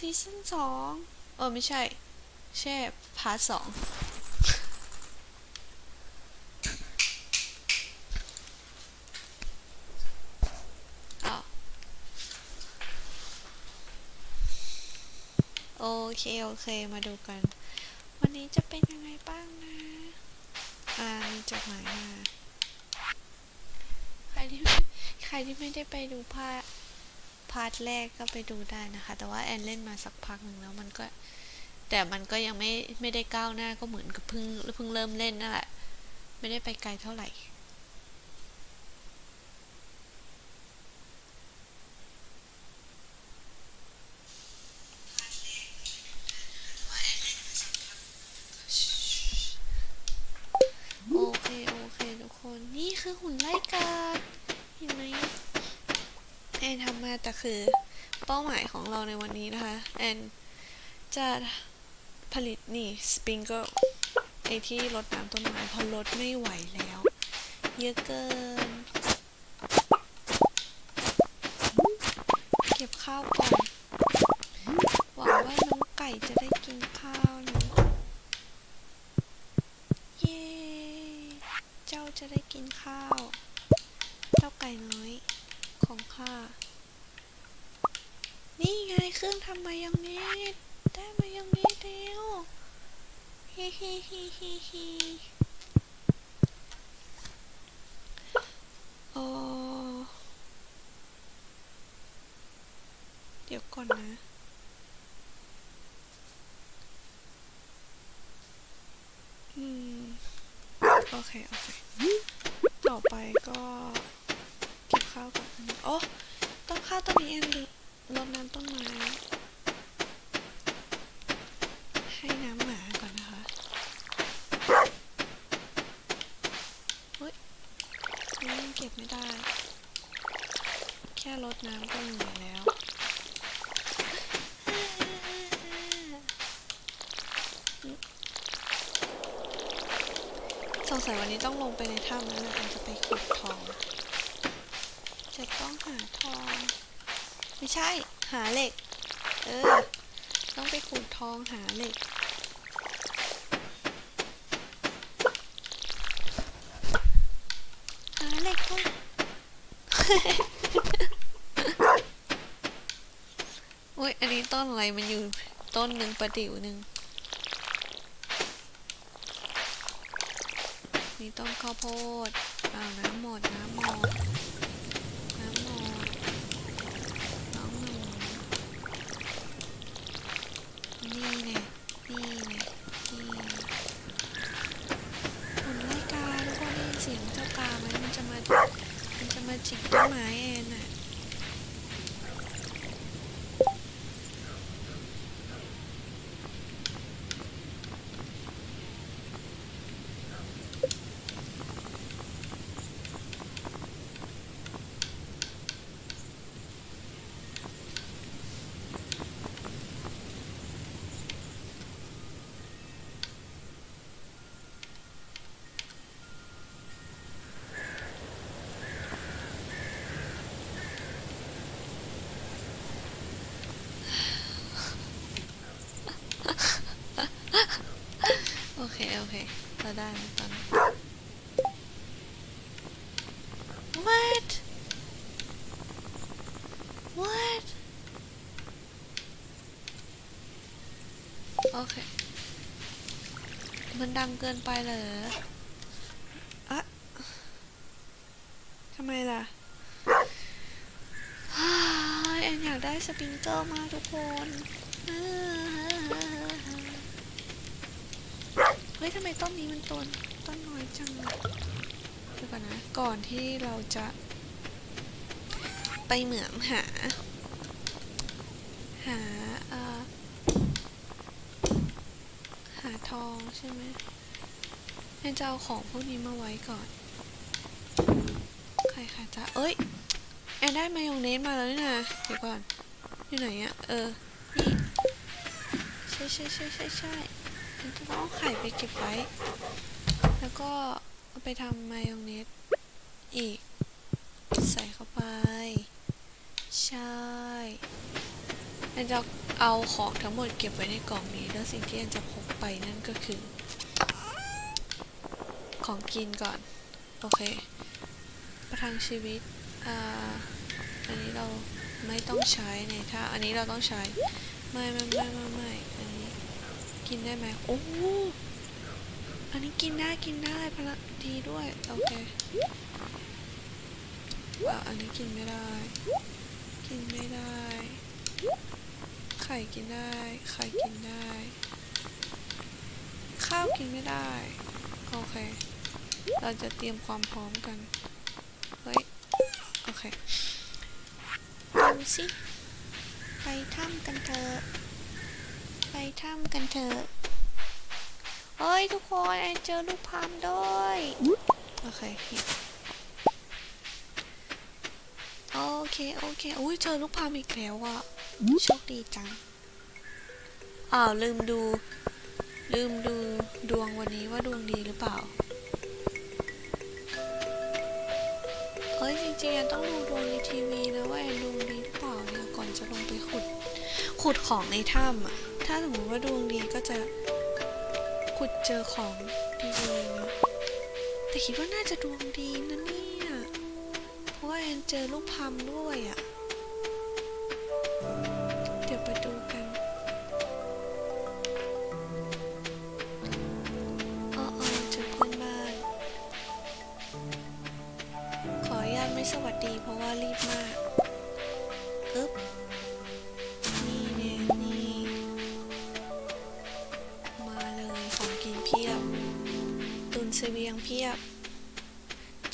ซีซั่นสองเออ ไม่ใช่ แช่พาร์ทสองอ้าวโอเค โอเค มาดูกัน วันนี้จะเป็นยังไงบ้างนะ อ่า มีจดหมายมา ใครที่ไม่ใครที่ไม่ได้ไปดูภาค พาร์ทแรกก็ไปดูได้นะคะ แต่ว่าแอนเล่นมาสักพักหนึ่งแล้วมันก็ แต่มันก็ยังไม่ไม่ได้ก้าวหน้าก็เหมือนกับเพิ่งเพิ่งเริ่มเล่นนั่นแหละ ไม่ได้ไปไกลเท่าไหร่โอเคโอเคทุกคนนี่คือหุ่นไล่กาเห็นไหมแาแต่คือเป้าหมายของเราในวันนี้นะคะ แอนจะผลิตนี่สปริงเกิลไอที่รดน้ำต้นไม้พอรดไม่ไหวแล้ว เยอะเกิน เก็บข้าวก่อนหวังว่าน้องไก่จะได้กินข้าวนะเย้เจ้าจะได้กินข้าว เจ้าไก่น้อยของข้า นี่ไงเครื่องทำมายองเนสได้มายองเนสแล้วเฮ้เฮ้เฮ้เฮ้เฮ้โอ้เดี๋ยวก่อนนะอืมโอเค โอเค ต่อไปก็ เก็บข้าวก่อนโอ้ต้นข้าวต้นนี้เองดิ รดน้ำต้นไม้ ให้น้ำหมาก่อนนะคะเฮ้ยนี่ยังเก็บไม่ได้ แค่รดน้ำก็เหนื่อยแล้วสงสัยวันนี้ต้องลงไปในถ้ำแล้วนะอาจจะไปขุดทอง จะต้องหาทอง ไม่ใช่ หาเหล็ก เออ ต้องไปขุดทองหาเหล็ก หาเหล็กก่อนโอ้ย อันนี้ต้นอะไรมันอยู่ต้นหนึ่งประดิ๋วหนึ่งมีต้นข้าวโพดอ้าวน้ำหมด น้ำหมด น้ำหมด น้องหนู นี่แน่นี่แน่นี่หุ่นไล่กาทุกคนได้ยินเสียงเจ้าป่าไหมมันจะมา มันจะมาจิกต้นไม้แอนน่ะ โอเค โอ เคเราได้แล้วตอนนี้ What What โอเค มันดังเกินไปเหรออะทำไมล่ะฮ่าแอนอยากได้สปริงเกิลมากทุกคน ฮ้ยทำไมต้นนี้มันต้นต้นน้อยจังเลยเดี๋ยวก่อนนะ ก่อนที่เราจะ ไปเหมืองหา หาเอ่อหาทองใช่ไหมให้จะเอาของพวกนี้มาไว้ก่อน ใครคะจะเอ้ย แอนได้มายองเนสมาแล้วนี่นะเดี๋ยวก่อน อยู่ไหนอะเออ นี่ ใช่ใช่ใช่ใช่ใช่ แอนจะต้องเอาไข่ไปเก็บไว้ แล้วก็เอาไปทำมายองเนสอีก ใส่เข้าไป ใช่แอนจะเอาของทั้งหมดเก็บไว้ในกล่องนี้ แล้วสิ่งที่แอนจะพกไปนั่นก็คือ ของกินก่อน โอเค ประทังชีวิต อ่า อันนี้เราไม่ต้องใช้ในถ้า อันนี้เราต้องใช้ ไม่ไม่ไม่ไม่ไม่ กินได้ไหมโอ้อันนี้กินได้กินได้พลังดีด้วยโอเคอะอันนี้กินไม่ได้ กินไม่ได้ ไข่กินได้ ไข่กินได้ ข้าวกินไม่ได้ โอเค เราจะเตรียมความพร้อมกัน เฮ้ย โอเคดูสิไปถ้ำกันเถอะ ไปถ้ำกันเถอะเฮ้ย ทุกคนแอนเจอลูกพามด้วย โอเค โอเค โอเคอุ้ยเจอลูกพามอีกแล้วอะโชคดีจัง อ้าว ลืมดู ลืมดูดวงวันนี้ว่าดวงดีหรือเปล่าเอ้ยจริงๆต้องดูดวงในทีวีนะว่าดวงดีหรือเปล่าเนี่ยก่อนจะลงไปขุด ขุดของในถ้ำอะ ถ้าสมมติว่าดวงดีก็จะขุดเจอของดีๆนะแต่คิดว่าน่าจะดวงดีนะเนี่ย เพราะว่าแอนเจอลูกพัมด้วยอะเ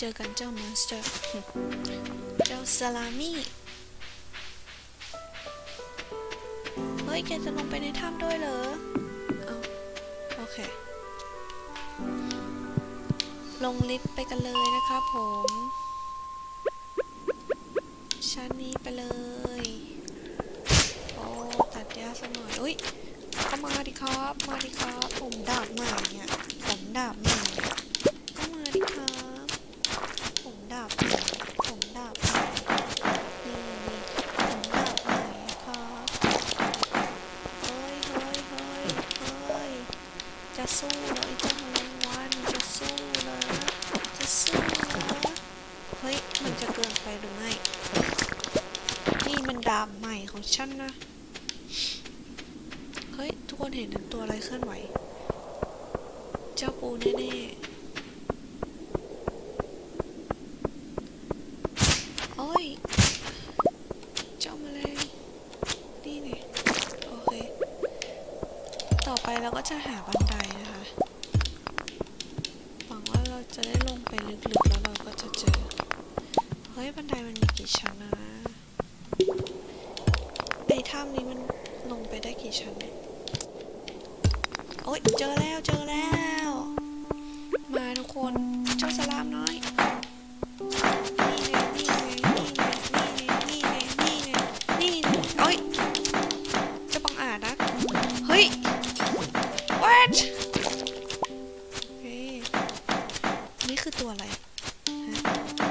เจอกันเจ้ามอนสเตอร์ เจ้าซาลามี่ เฮ้ย แกจะลงไปในถ้ำด้วยเหรอ เอาโอเค ลงลิฟต์ไปกันเลยนะครับผม ชั้นนี้ไปเลย โอ้ ตัดหญ้าสักหน่อย อุ้ยก็มาดิครับ มาดิครับ ผมดาบใหม่เนี่ย ผมดาบใหม่เนี่ยก็มาดิครับ ผมดาบใหม่ผมดาบใหม่นี่นี่ผมดาบใหม่ครับเฮ้ยเฮ้ยเฮ้ยเฮ้ยจะสู้เหรอไอ้เจ้าแมลงวันจะสู้เหรอจะสู้เหรอเฮ้ย มันจะเกินไปหรือไม่ นี่มันดาบ ใหม่นนะ เฮ้ย ทุกคนเห็นตัวอะไรเคลื่อนไหว เจ้าปูแน่ๆ โอ้ย เจ้าแมลงนี่นี่โอเค ต่อไปเราก็จะหาบันไดนะคะ หวังว่าเราจะได้ลงไปลึกๆ แล้วเราก็จะเจอ เฮ้ย บันไดมันมีกี่ชั้น คือตัวอะไร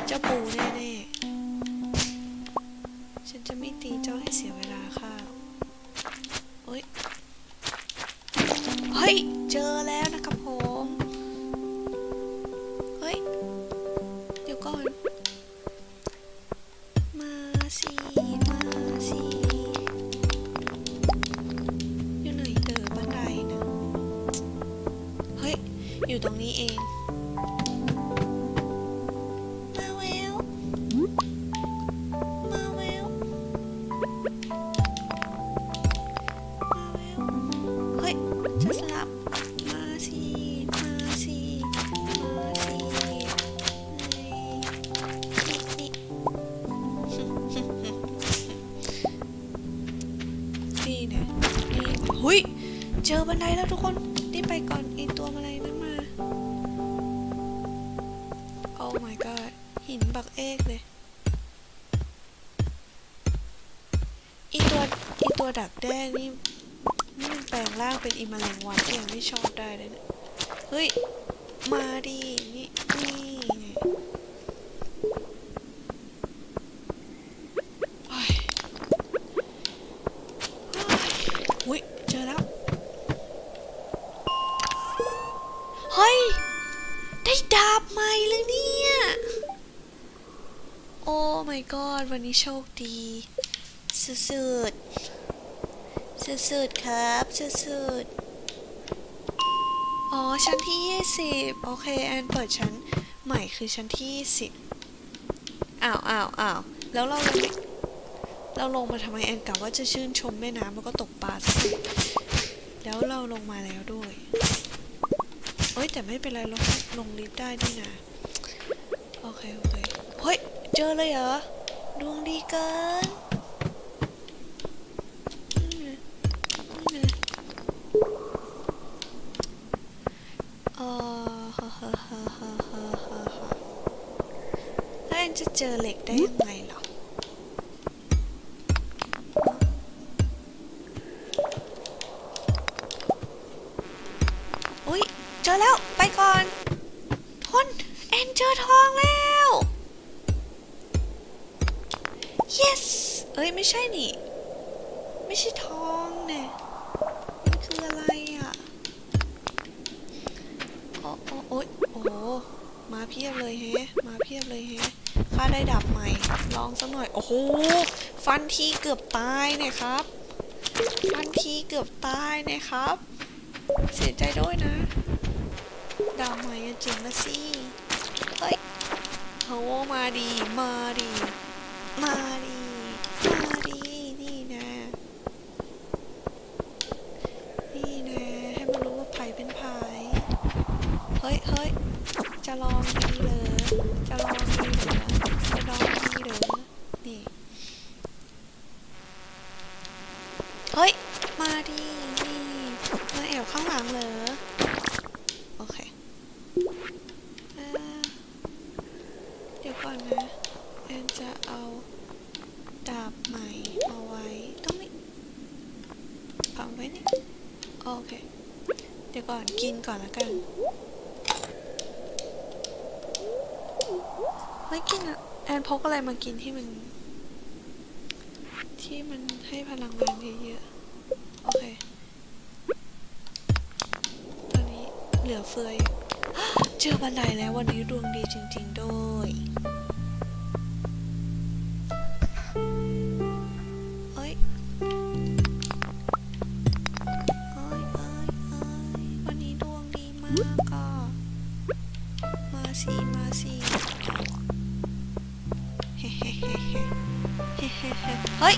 เจ้าปูแน่ๆ ฉันจะไม่ตีเจ้าให้เสียเว เจอบันไดแล้วทุกคน ฮ้ย ได้ดาบใหม่เลยเนี่ย โอ้ my god วันนี้โชคดี สุดๆสุดๆครับ สุดๆอ๋อ ชั้นที่20โอเค แอนเปิดชั้นใหม่คือชั้นที่10อ้าวอ้าวอ้าวแล้วเราลงไปเราลงมาทำไมแอนกะว่าจะชื่นชมแม่น้ำแล้วก็ตกปลาสิแล้วเราลงมาแล้วด้วย เอ้ย แต่ไม่เป็นไรลงลงลิฟต์ได้นี่นะโอเค โอเค เฮ้ย เจอเลยเหรอ ดวงดีเกินนี่ไงนี่ไงเออฮ่าฮ่าฮ่าฮ่าฮ่าฮ่าฮ่าแล้วแอนจะเจอเหล็กได้ยังไง ใช่นี่ ไม่ใช่ทองเนี่ยมันคืออะไรอะโอ้โอ้โอ้ยโอ้โหมาเพียบเลยแฮะ มาเพียบเลยแฮะข้าได้ดับใหม่ ลองสักหน่อย โอ้โห ฟันทีเกือบตายเนี่ยครับ ฟันทีเกือบตายเนี่ยครับ เสียใจด้วยนะดาวใหม่จริงนะสิเฮ้ยโฮมาดี มาดี มาดี มาดี นี่นะ นี่นะ ให้มันรู้ว่าไผ่เป็นไผ่เฮ้ยเฮ้ย จะลองดีเหรอจะลองดีเหรอจะลองดีเหรอนี่เฮ้ย มาดีนี่มาแอบข้างหลังเหรอโอเคเดี๋ยวก่อนนะแอนจะเอาดาบใหม่มาไว้ตรงนี้ฝังไว้นี่โอเค เดี๋ยวก่อนกินก่อนละกัน ไม่กินอะแอนพกอะไรมากินที่มัน ที่มันให้พลังงานเยอะๆ โอเค ตอนนี้เหลือเฟือยเจอบันไดแล้ววันนี้ดวงดีจริง ๆ ด้วย เฮ้ย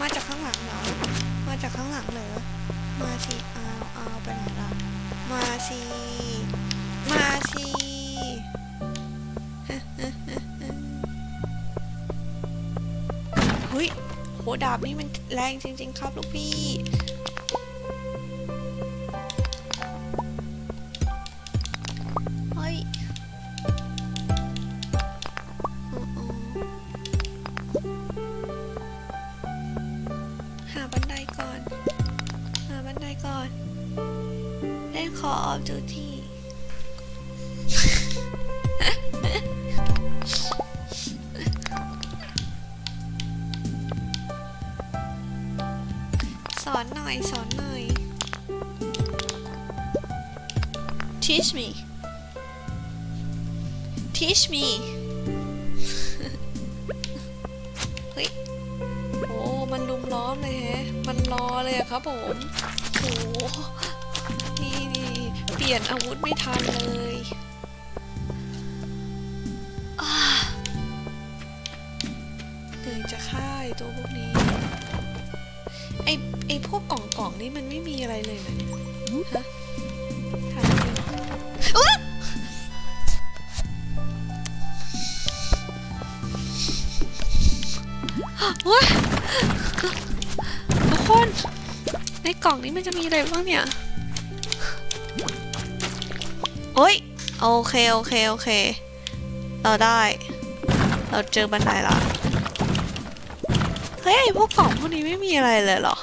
มาจากข้างหลังเหรอ มาจากข้างหลังเหรอ มาสิเอาเอาไปไหนล่ะ มาสิ มาสิเฮ้ยโหดาบนี่มันแรงจริง ๆ ครับลูกพี่ สอนหน่อยสอนหน่อย teach me teach me เฮ้ย โอ้ มันลุมล้อมเลยแฮะ มันรอเลยอะครับผมโอ้นี่นี่เปลี่ยนอาวุธไม่ทันเลยอ่าเหนื่อยจะฆ่าไอ้ตัวพวกนี้ ไอไอพวกกล่องกล่องๆนี่มันไม่มีอะไรเลยนะเนี่ยฮะถามจริงอ๊ะว้าทุกคน ในกล่องนี้มันจะมีอะไรบ้างเนี่ย โอ้ยโอเค โอเค โอเค เราได้ เราเจอบันไดละ เฮ้ยพวกกล่องพวกนี้ไม่มีอะไรเลยเหรอ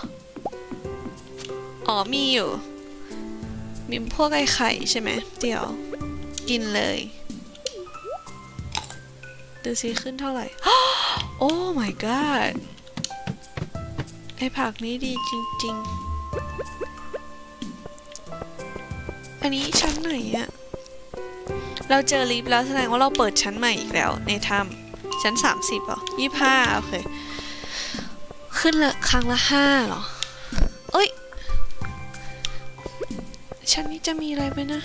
อ๋อมีอยู่ มีพวกไอไข่ใช่ไหมเดี๋ยว กินเลยดูซิขึ้นเท่าไหร่ โอ้ my god ไอผักนี้ดีจริง ๆ อันนี้ชั้นไหนอะเราเจอลิฟต์แล้วแสดงว่าเราเปิดชั้นใหม่อีกแล้วในถ้ำชั้น 30เหรอยี่ห้าโอเค ขึ้นละครั้งละห้าเหรอ เอ้ย ชั้นนี้จะมีอะไรไหมนะ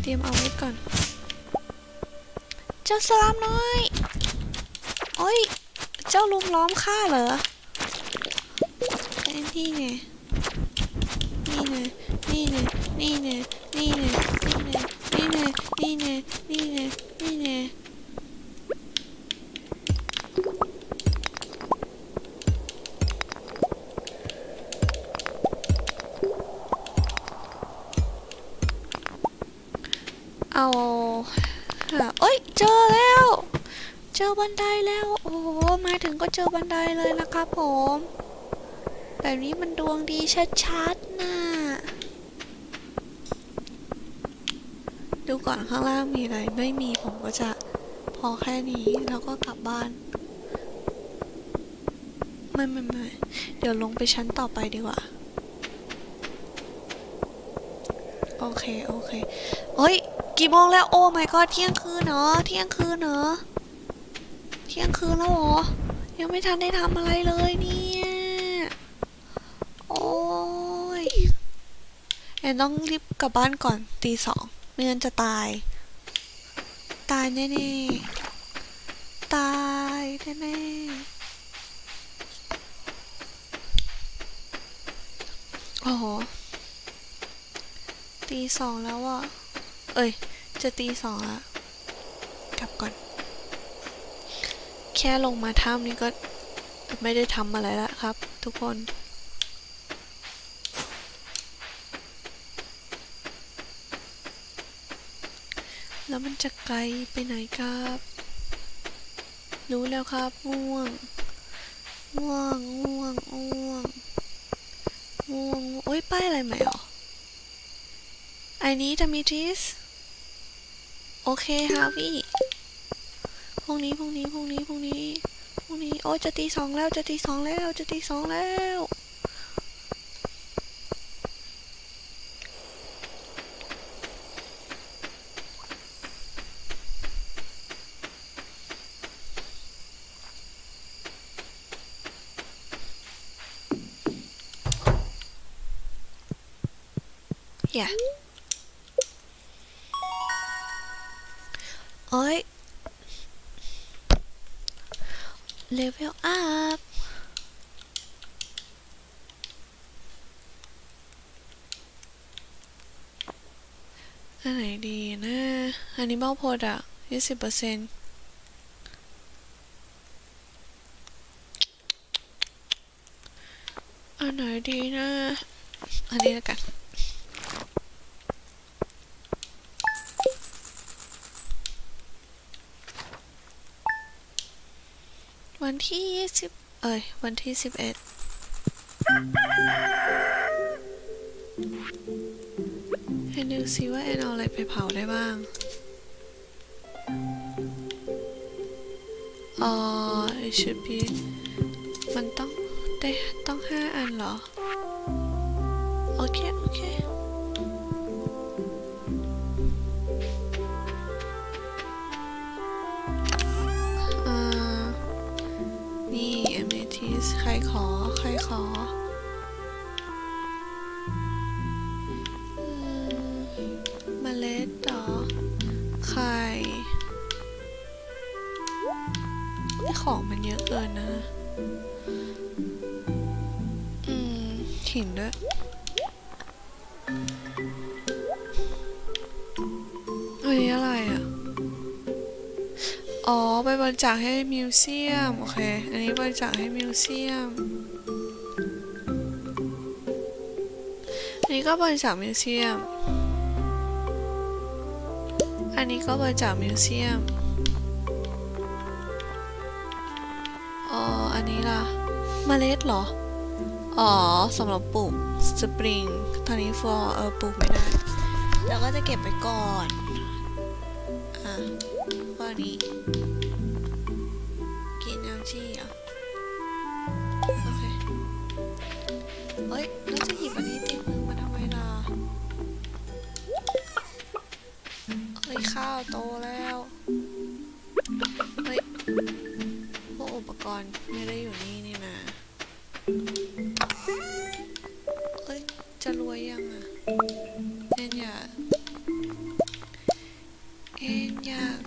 เตรียมเอาไวุธก่อน เจ้าสลามน้อยโอ้ย เจ้าลุมล้อมข้าเหรอไอ้นี่ไงนี่ไงนี่ไงนี่ไง เอาเอ้ยเจอแล้ว เจอบันไดแล้ว โอ้โหมาถึงก็เจอบันไดเลยนะครับผม แบบนี้มันดวงดีชัดๆนะดูก่อนข้างล่างมีอะไร ไม่มีผมก็จะพอแค่นี้แล้วก็กลับบ้าน ไม่ไม่ไม่เดี๋ยวลงไปชั้นต่อไปดีกว่า โอเค โอเคเฮ้ย กี่โมงแล้วโอ้ my god เที่ยงคืนเนาะเที่ยงคืนเนาะเที่ยงคืนแล้วเหรอ ยังไม่ทันได้ทำอะไรเลยเนี่ย โอ้ยแอนต้องรีบกลับบ้านก่อนตีสองไม่งั้นจะตาย ตายแน่ๆ ตายแน่ๆ โอ้โหตีสองแล้วอะ เอ้ย จะตีสองละกลับก่อน แค่ลงมาถ้ำนี่ก็ไม่ได้ทำอะไรแล้วครับ ทุกคนแล้วมันจะไกลไปไหนครับ รู้แล้วครับง่วงง่วงง่วงง่วงง่วงโอ้ยป้ายอะไรใหม่หรอ I need a meeting โอเคฮาวี่พรุ่งนี้พรุ่งนี้พรุ่งนี้พรุ่งนี้พรุ่งนี้โอ้จะตีสองแล้วจะตีสองแล้วจะตีสองแล้ว Yeah. เลเวลอัพอันไหนดีนะอันนี้เบ้าโพดอะยี่สิบเปอร์เซ็นต์อันไหนดีนะ อันนี้แล้วกัน วันที่ยี่สิบเอ้ย วันที่สิบเอ็ดให้ดูซิว่าแอนเอาอะไรไปเผาได้บ้างอ๋อ it should be มันต้องได้ต้องห้าอันเหรอ โอเค โอเค อ๋อ ไปบริจาคให้มิวเซียม โอเค อันนี้บริจาคให้มิวเซียม อันนี้ก็บริจาคมิวเซียม อันนี้ก็บริจาคมิวเซียม อ๋อ อันนี้ล่ะเมล็ดเหรอ อ๋อสำหรับปลูกสปริงตอนนี้ฟอร์เออปลูกไม่ได้ แล้วก็จะเก็บไปก่อน ข้าวโตแล้ว เฮ้ยพวกอุปกรณ์ไม่ได้อยู่นี่นี่นะเอ้ย จะรวยยังอะเอ็นอยากเอ็นอยาก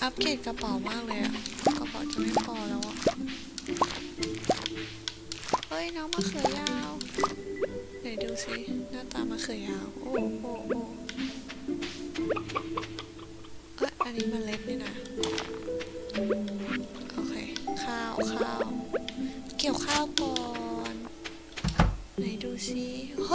อัปเกรดกระเป๋ามากเลยอะกระเป๋าจะไม่พอแล้วอะเฮ้ย น้องมะเขือยาว ไหนดูสิ หน้าตามะเขือยาว โอ้โอ้โอ้ นนี้มันเล็กนี่นะ